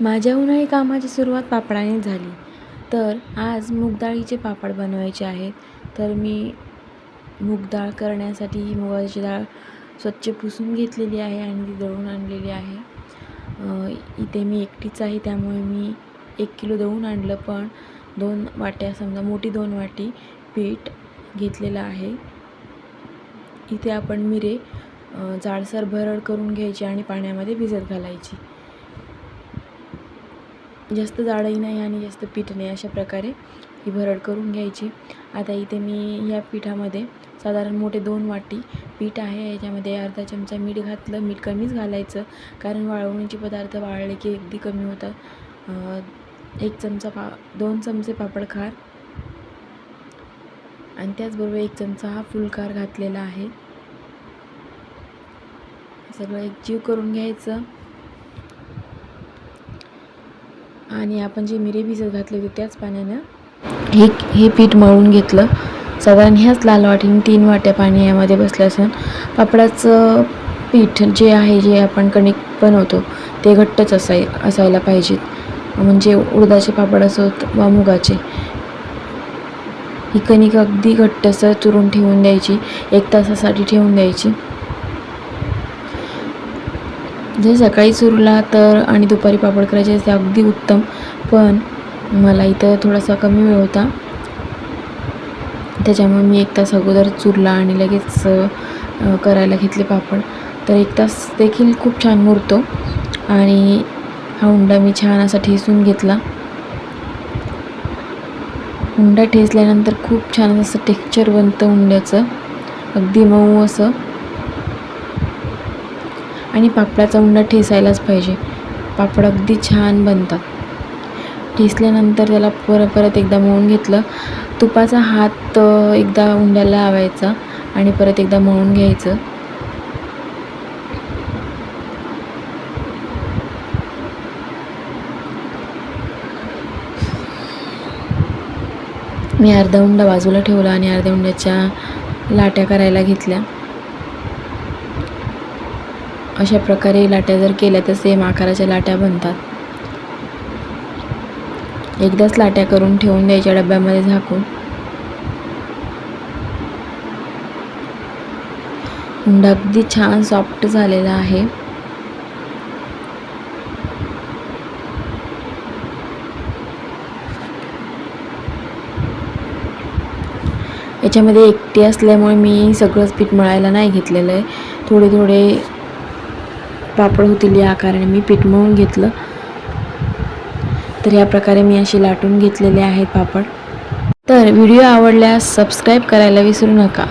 माझ्या उन्हाळी कामाची सुरुवात पापडाने झाली. तर आज मूगडाळीचे पापड बनवायचे आहेत. तर मी मूग करण्यासाठी ही मुगाची डाळ स्वच्छ पुसून घेतलेली आहे आणि ती दळून आणलेली आहे. इथे मी एकटीच आहे त्यामुळे मी एक किलो दळून आणलं पण दोन वाट्या समजा मोठी दोन वाटी पीठ घेतलेलं आहे. इथे आपण मिरे जाडसर भरड करून घ्यायची आणि पाण्यामध्ये भिजत घालायची. जास्त जाडही नाही आणि जास्त पीठ नाही अशा प्रकारे ही भरड करून घ्यायची. आता इथे मी या पिठामध्ये साधारण मोठे दोन वाटी पीठ आहे. याच्यामध्ये अर्धा चमचा मीठ घातलं. मीठ कमीच घालायचं कारण वाळवणीचे पदार्थ वाळले की अगदी कमी होतात. एक चमचा पा दोन चमचे पापड खार आणि त्याचबरोबर एक चमचा हा फुलकार घातलेला आहे. सगळं एकजीव करून घ्यायचं. आणि आपण जे मिरे भिजत घातले होते त्याच पाण्यानं हे हे पीठ मळून घेतलं. साधारण ह्याच लाल वाटीने तीन वाट्या पाणी यामध्ये बसलं असून. पापडाचं पीठ जे आहे जे आपण कणिक बनवतो ते घट्टच असाय असायला पाहिजेत. म्हणजे उडदाचे पापड असोत वा मुगाचे ही कणिक अगदी घट्टसर चुरून ठेवून द्यायची एक तासासाठी ठेवून द्यायची. जर सकाळी चुरला तर आणि दुपारी पापड करायचे असते अगदी उत्तम. पण मला इथं थोडासा कमी वेळ होता. त्याच्यामुळे मी एक तास अगोदर चुरला आणि लगेच करायला घेतले पापड. तर एक तास देखील खूप छान मुरतो आणि हा हुंडा मी छान असा ठेसून घेतला. हुंडा ठेसल्यानंतर खूप छान असं टेक्स्चर बनतं हुंड्याचं. अगदी मऊ असं. आणि पापडाचा उंडा ठेसायलाच पाहिजे. पापड अगदी छान बनतात. ठेसल्यानंतर त्याला परत परत एकदा मळून घेतलं. तुपाचा हात एकदा उंड्याला लावायचा आणि परत एकदा मळून घ्यायचं. मी अर्धा उंडा बाजूला ठेवला आणि अर्ध्या उंड्याच्या लाट्या करायला घेतल्या. अशा प्रकारे लाट्या जर केल्या तर सेम आकाराच्या लाट्या बनतात. एकदाच लाट्या करून ठेवून द्यायच्या डब्यामध्ये झाकून. उंडा अगदी छान सॉफ्ट झालेला आहे. याच्यामध्ये एकटी असल्यामुळे मी सगळंच पीठ मळायला नाही घेतलेलं आहे. थोडे थोडे पापड होतील या आकाराने मी पीठ मळून घेतलं. तर या प्रकारे मी असे लाटून घेतलेले आहेत पापड. तर व्हिडिओ आवडल्यास सबस्क्राईब करायला विसरू नका.